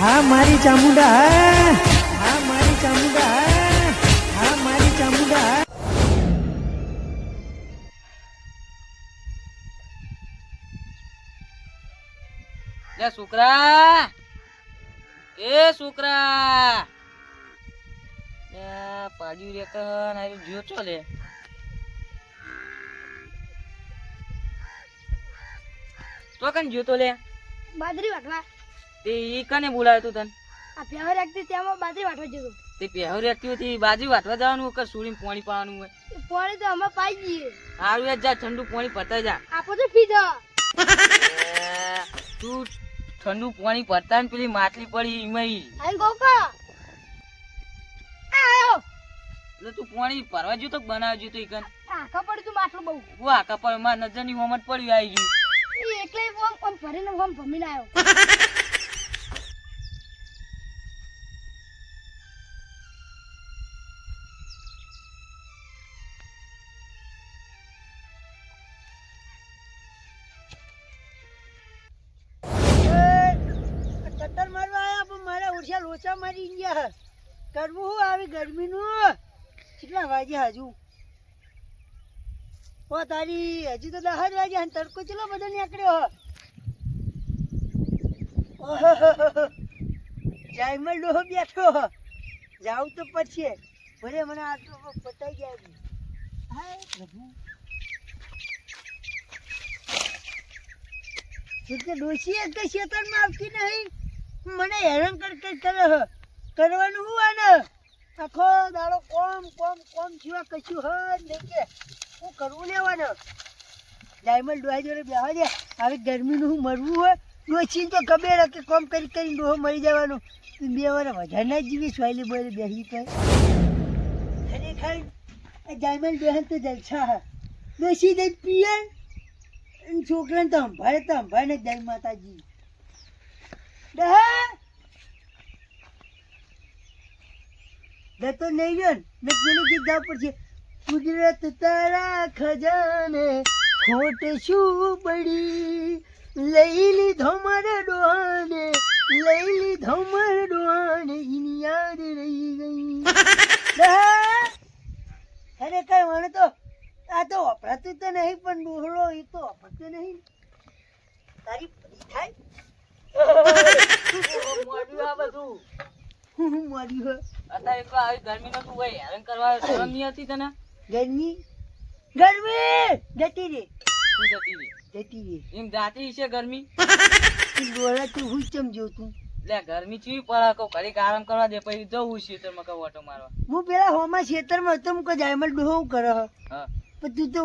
હા મારી ચામુંડા હા મારી ચામુંડા હા મારી ચામુંડા. લે છોકરા એ છોકરા લે પાડ્યું રે કન આયુ જો છો લે. તો કન જો તો લે. બાદરી વાટવા. તે ઈ કને બોલાવ્યો તું તને? આ પ્યાવર રાખતી ત્યાં બાજરી વાટવા જતો તે. પ્યાવર એકતી હતી બાજુ વાટવા જવાનું કે સુરીને પાણી પાવાનું હોય? પાણી તો અમે પાઈ જઈએ. હારું યાર જા ઠંડુ પાણી પતાઈ જા. આપો તો પી જા તું ઠંડુ પાણી પતા ને પેલી માટલી પડી ઈમઈ આઈ ગોકા આયો. એટલે તું પાણી ભરવા જ્યું તો બનાવજો તો ઈકન કન? આખા પડી તું માટલું બહુ. હું આખા પડમાં નજરની હોમત પડ્યું આવી ગયું એ એકલે ફોર્મ ઓમ ભરીને ફોર્મ ભમીને આવ્યો મારી ગયા કરવું હું આવી ગરમીનું? કેટલા વાગ્યા હજુ? હો તારી, હજુ તો દસ જ વાગ્યા અને તડકો ચલો બધો નીકળ્યો. જાયમલ ડોહો બેઠો જાવું તો પછી. ભલે મને આટલો પતાઈ ગયા હાય પ્રભુ. ડોશી એક શેતાનમાં આવતી નહીં. મને હેરાન કર કર હ. કરવાનું હું આને? આખો દાડો કોમ કોમ કોમ જીવા કશું હ જ નહીં કે. હું કરવું લેવાનો? ડાયમંડ ડોહા જોડે બેહવા દે. આવી ગરમીનું હું મરવું હોય ડોશી તો ગમે કે કોમ કરી કરીને ડોહો મરી જવાનું. બે વાર વધારે જીવી, સોયલી બોયલી બેસી કઈ ખરેખર ડાયમંડ ડોહા તો જલસા હા. ડોસી દઈ પીએ. છોકરાને તો સંભાળે તો સંભાળે જય માતાજી. ડહા! જતો નહીં ગયો ને. પેલું ગીત ગાવું પડશે. કુદરત તારા ખજાને ખોટ શું પડી? લઈ લીધો મારા ડોહાને લઈ લીધો મારા ડોહાને એની યાદ રહી ગઈ. ડહા ખરેખર મને તો આ તો વપરાતું તો નહીં પણ ડોહલો એ તો વપરાતો નહીં. તારી થાય? આ બધું? મારી હો અત્યારે એકલો આવી ગરમીનો તું ભાઈ હેરાન કરવા શરમ નહીં હતી તને? ગરમી? ગરમી! જતી રે. તું જતી રહી. જતી રે. એમ જાતી છે ગરમી? તું ડોળા તું હું સમજો તું? લે ગરમી ચીવી પડે ઘડીક આરામ કરવા દે પછી જવું છે તો કહું ઓટો મારવા. હું પેલા હોમાં ખેતરમાં હતો હું જાય ડોહો કરે હા. પણ તું તો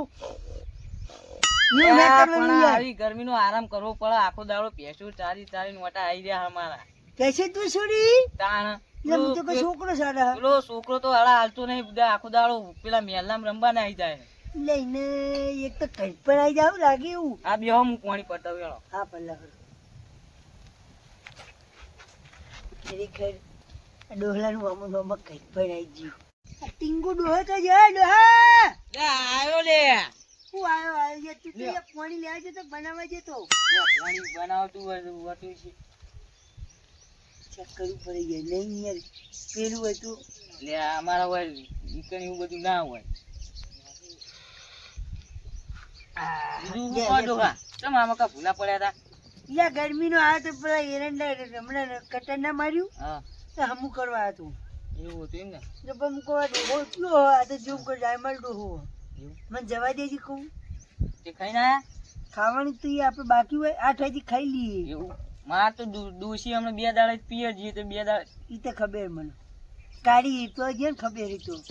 ગરમી ના આરામ કરવો પડે. આખો દાડો ભેંસું ચારી ચારી મોટા આવી રહ્યા અમારા. કહેશે તું છોડી? તાણ. એટલે તો કોઈ છોકરો સારા પેલો છોકરો તો હાલા હાલતો નહીં બધા આખો દાડો પેલા મેલામ રમવાના આવી જાય. લઈને એક તો કઈ પણ આવી જાવ લાગે એવું. આ બે હું પાણી પટાવ્યો હા પલ્લા ખરેખર ડોહલાનું મામું મામા કઈ પણ આવી ગયું. ટીંગુ ડોહો તો જાય ડોહા! લે આવ્યો લે. હું આવ્યો આવ્યો તું તો પાણી લેવા જતો બનાવવા જતો પાણી બનાવતું છે. ચેક કરવું પડી જાય નહીં યાર પેલું હતું. એટલે અમારા હોય ઈકણ એવું બધું ના હોય. આ તો પેલા એરંડા હમણાં કટર ના માર્યું. તો હમું કરવા હતું. એવું હતું એમ ને? તો પણ હું ડોહો થયો આ તો જેવું કોઈ ડાયમંડ ડોહો મને જવા દેજી કહું. તે ખાવાની તો આપણે બાકી હોય આઠ વાગે ખાઈ લઈએ. એવું? માર તો ડુ- ડોશી હમણાં બે દાડા પીએ જઈએ તો બે દાડા ઈ તો ખબર મને. કાળી તો જે ખબર ઈ તો.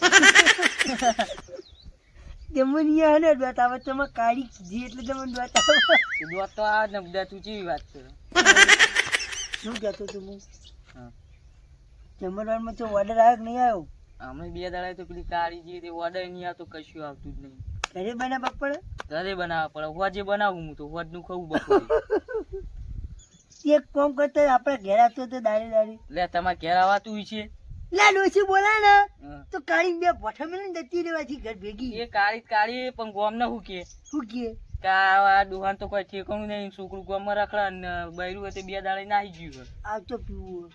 તમને યા ને દોત આવે તમે કીધી એટલે તમને દોત આવે તો દોત તો આ ને તું કેવી વાત છે શું કહેતો તું હું. જમણવારમાં તો ઓર્ડર આવ્યો કે નહીં આવ્યો? હમણાં બે દાડા તો પેલી કાળી જે તે ઓર્ડર નહીં આવતો કશું આવતું જ નહીં. ઘરે બનાવવા પડે? ઘરે બનાવવા પડે. હોજે બનાવું હું તો હોજનું ખાવું બપોરે. એક કોમ કરતો આપણે ઘેર આવતો તો દાડી દાડી. લે તમારે ઘેર આવવાતું છે? લે ડોસી બોલા ને. તો કાળી બે ભઠા ને જતી રહેવાથી ઘર ભેગી. એ કાળી કાળી પણ ગોમ ને હુકે. હુકે કે? ડોહાન તો કોઈ ઠેકાણું નહીં છોકરું ગમમાં રખડા ને બૈરું હતું બે દાડે નાહી ગયું. આ તો પીવું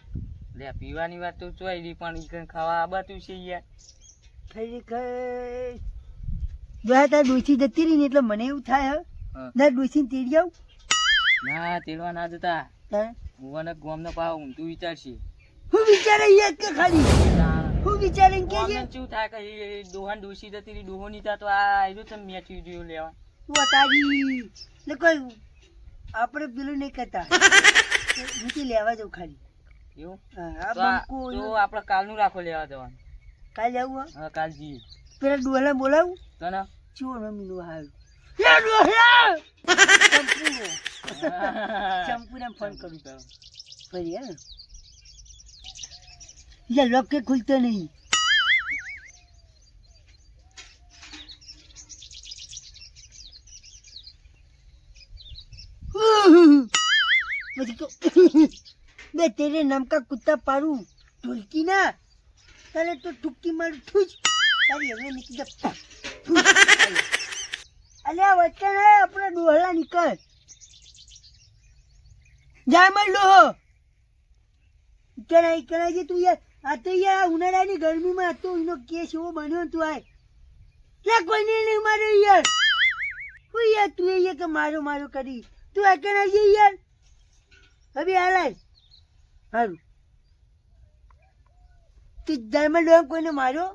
લે પીવાની વાત તો ચોઈ રહી પણ ખાવા આબાતું છે યાર. ખરેખર જો તાર ડોસી જતી રહી ને એટલે મને એવું થાય હે. હા. ના ડોસી તેડી આવું. ના તેડવા ના જતા. હું? અને ગોમ ગોમને પાવ ઊંધું વિચારશે. હું વિચારે એક કે ખાલી. હું વિચારે કે ગોમને શું થાય કે દોહન ડોહાન જતી રી દોહો નીતા તો આ આયરો તમે મેચ વિડિયો લેવા. વતારી ને કોઈ આપણે પેલું નહીં કરતા નીચે લેવા જાઉં ખાલી. એવું? હા, બંકો તો આપણે કાલનું રાખો લેવા જવાનું. કાલે આવું હે? કાલ જઈએ. પેલા ડોલા બોલાવું? તને? ચો રમીનું હારું ડોલા ચંપુ ચંપુને ફોન કરું ફરી હે લે લોક ખુલતો નહીં. બે તેરે નામ કા કુત્તા પાડું? ઢોલકી ના? તારે તો ટુક્કી મારું ઠૂજ. તારી હવે નીકળી જા. અલ્યા વચ્ચે ને આપણે ડોહલા નીકળ. જાય મળ ડોહો. કરાય કરાય જે તું યાર. આ તો યાર ઉનાળાની ગરમીમાં આ એનો કેસ એવો બન્યો તું આય લે કોઈને નહીં મારે યાર. હું યાર તું એ કે મારો મારો કરી. તું આ કરાય જે યાર? હવે હાલાય. હારું. તું ડાયમંડ ડોહા કોઈને માર્યો?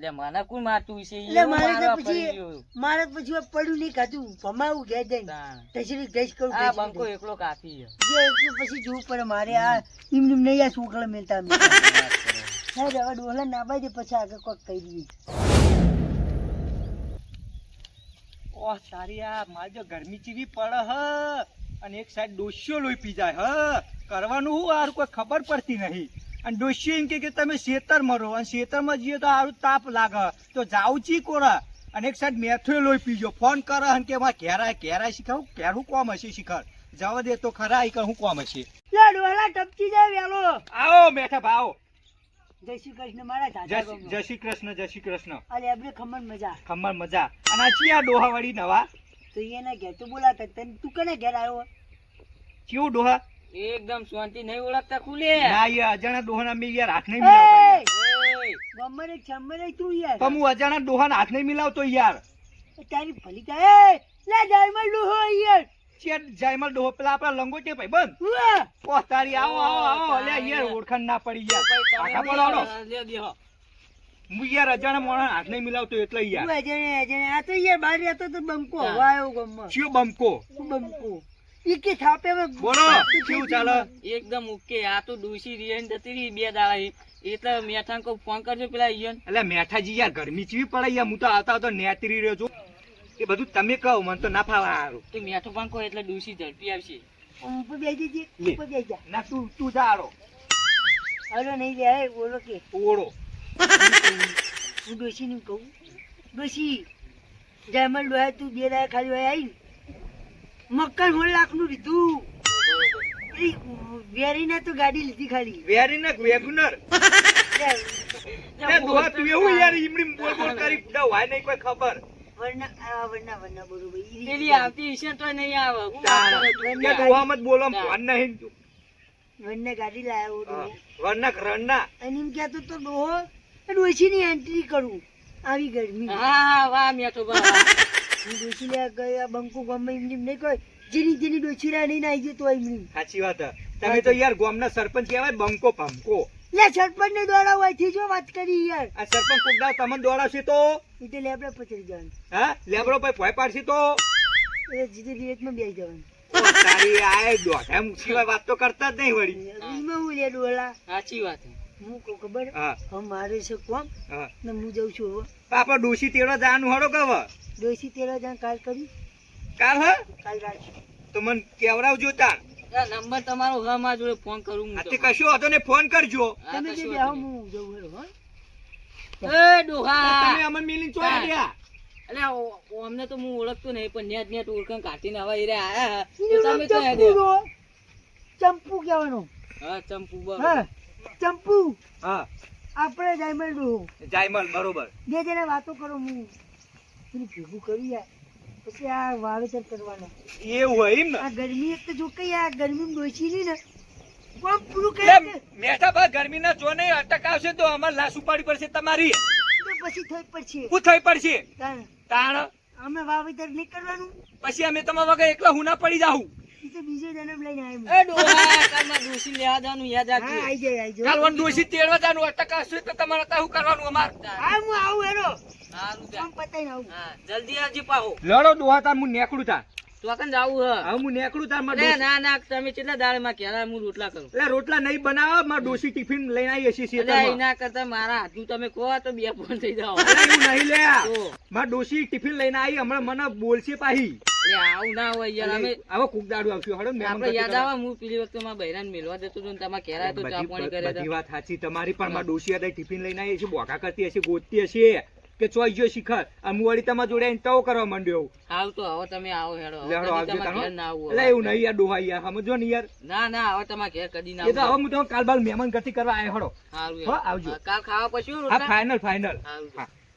લે મને કોણ મારતું છે એટલે મારે તો પછી મારે પછી પડ્યું નહીં ખાધું. ભમાવું ઘેર જઈને. તસરી ગઈશ કરું આ બંકો એકલો કાફી છે જે પછી જોવું પડે મારે આ એમ નેમ નહીં આ છોકરા મેલતા મેલતા. વાત કરો. હા ના બાજે પછી આગળ કોક કહી દઈએ. ઓહ સારી આ મારે જો ગરમી ચીવી પડે હ. અને એક સાઈડ ડોસ્યો લોહી પી જાય હ. કરવાનું હું આ કોઈ ખબર પડતી નહીં. અને ડોશી એમ કે તમે શેતર મરો અને શેતરમાં જઈએ તો સારું તાપ લાગે. તો જાઉં ચી કોરા? અને એક સાઈડ મેથો લોહી પીજો ફોન કરે અને કે માં ઘેરાય ઘેરાય શીખાવું? ઘેરું કોમ હશે શિખર? જવા દે તો ખરા એ હું કોમ હશે? લે ડોહલા ટપકી જાય વેલો. આવો મેઠા ભાવ જય શ્રી કૃષ્ણ મારા જય શ્રી- કૃષ્ણ જય શ્રી કૃષ્ણ. અરે આપણે ખમણ મજા. ખમણ મજા. અને આ ચિયા ડોહા વળી નવા? તો એના ઘેર તો બોલાતા તને તું કને ઘેર આવ્યો? કેવું ડોહા? એકદમ શાંતિ નહીં ઓળખતા ખુલે. ના યાર અજાણા ડોહાના મી યાર હાથ નહીં મિલાવતા ઓય, ગમરે છમરે તું યાર. પણ હું અજાણા ડોહાના હાથ નહીં મિલાવતો યાર. તારી ભલી કા એ લે ડાયમંડ ડોહો યાર. ચેટ જાયમલ ડોહો પેલા આપણા લંગોટે ભાઈ બંધ. ઓ તારી આવો આવો આવો લે યાર ઓળખાણ ના પડી યાર. ભાઈ તમે આખા પડો લે દેહો. હું યાર અજાણા મોણા હાથ નહીં મિલાવતો એટલે યાર. ઉઆ, જેણે જેણે આ તો યાર બહાર રહેતો તો બંકો હવા આવ્યો ગમમાં. ચિયો બમકો? બંકો ઈ છાપે થાપે બોલો કેવું ચાલે? એકદમ ઓકે આ તો ડોસી રીયન જતી રહી બે દાડા એ. એટલે મેઠાને કો ફોન કરજો પેલા ઈયન એટલે મેઠાજી યાર ગરમી ચીવી પડે યાર હું તો આવતા આવતા નેતરી રહ્યો છું. એ બધું તમે કહો મને તો ના ફાવા હારું. તો મેઠો પણ કહો એટલે ડોસી ઝડપી આવશે. ઉપર બેસી જજે, ઉપર બેસી જા. ના તું તું જા અરે નહીં લે હે, બોલો કે. ઓળો. હું નું કહું ડોશી જામલ ડોહા તું બે દાડા ખાલી હોય આવી મકાન લાખ લાખનું લીધું. વેરીને તો ગાડી લીધી ખાલી. વેરીનક વેગુનર? લે, તે ડોહા તું એવું યાર ઈમડી બોલ બોલ કરી. ડવાય નહીં કોઈ ખબર. વરના વરના વરના પેલી આવતી હશે તો નહીં આવે. હું બોલો ફોન નહીં વરના ગાડી લાવ્યો હા. રણના. અને એમ કહેતો તો ડોહો ડોશીની એન્ટ્રી કરું. આવી ગરમી. હા હા વાહ મેં તો ડોશી લે ગયા બંકુ ગમે એમ નહીં કોઈ જેની જેની ડોશી રાણી ના આવી જતો એમની સાચી વાત તમે તો યાર ગામના સરપંચ કહેવાય બંકો ભમકો લે સરપંચ ને દોડા થી જો વાત કરી યાર. આ સરપંચ કોક તમને દોડાવશે તો? એ તો પચડી જવાનું. હા? લેબડો ભાઈ ભોય પાડશે તો? એ જીતે રિએટમાં બેસી જવાનું. તારી આ દોઢ એમ સિવાય વાત તો કરતા જ નહીં વળી. એમાં હું લે ડોલા સાચી વાત હું. કહું ખબર? હા. મારે છે કોમ ને હું જઉં છું હવે આપડે ડોશી તેડો જવાનું હડો કવ ડોશી તેરો જાણ કાલ કરી? કાલ હા? કાલ રાત. તો મને કેવડાવજો આ નંબર તમારો હા જોડે ફોન કરું હું તો. કશો હતો ને ફોન કરજો. તમે જે બેહો હું જઉં હેરો હો. એ ડોહા. તમે અમન મિલિન ચોરા ગયા? એટલે અમને તો હું ઓળખતો નહીં પણ નેટ નેટ ઓળખાણ કાઢીને હવે એ રહ્યા આયા. તો તમે તો. ચંપુ કહેવાનું. હા ચંપુ બરોબર. હા ચંપુ. હા. આપણે જાયમલ ડોહો જાયમલ બરોબર. જે જેને વાતો કરો હું. પેલું ભેગું કરું યાર પછી આ વાવેતર કરવાના. એવું હોય એમ ને? આ ગરમી એક તો જો કઈ આ ગરમી ડોસી નહીં ને. કોમ પૂરું કરે. મેઠા બા ગરમીના જોને અટક આવશે તો અમારે લાશ ઉપાડી પડશે તમારી. પછી થઈ પડશે. શું થઈ પડશે? તાણ. અમે વાવેતર નહીં કરવાનું. પછી અમે તમારા વગર એકલા હુના પડી જાઉં એ તો બીજો જન્મ લઈને આવ્યો. એ ડોહા કાલમાં ડોશી લેવા જવાનું યાદ હા આઈ જાય આઈ કાલ વન ડોસી તેડવા જાનું અટક આવશે તો તમારે ત્યાં શું કરવાનું અમાર. હા હું આવું હેરો હારું જા. કામ આવું. હા જલ્દી આવજે પાહો. લડો ડોહા તાર હું નેકડું તાર. તો જાવું હ? હવે હું નેકડું તાર માર ના ના તમે કેટલા દાડમાં કેરા હું રોટલા કરું. એટલે રોટલા નહીં બનાવો માર ડોસી ટિફિન લઈને આવી હશે એટલે એના કરતા મારા હાથનું તમે કહો તો બે ફોન થઈ જાઓ. એવું નહીં લે. માર ડોસી ટિફિન લઈને આવી હમણાં મને બોલશે પાહી. આવું ના હોય યાર અમે હવે કુક દાડું આવશે હળો મહેમાન આપણે યાદ આવે હું પેલી વખતે મારા બૈરાને મેલવા જતો હતો ને તમારા તો ચા પાણી કરે બધી વાત સાચી તમારી પણ માર ડોસી હતા ટિફિન લઈને આવી હશે બોકા કરતી હશે ગોતતી હશે કે ચોઈ ગયો શિખર આ વળી જોડે તવો કરવા માંડ્યો હાલ તો હવે તમે આવો હેડો હવે આવજો તમારા ના આવું એટલે એવું નહીં યાર ડોહા યાર સમજો ને યાર? ના ના હવે તમારા ઘેર કદી ના એ તો હવે હું તમે કાલ બાલ મહેમાન ગતિ કરવા આવ્યો હળો. સારું હો, આવજો. કાલ ખાવા પછી હો હા ફાઇનલ ફાઇનલ હા.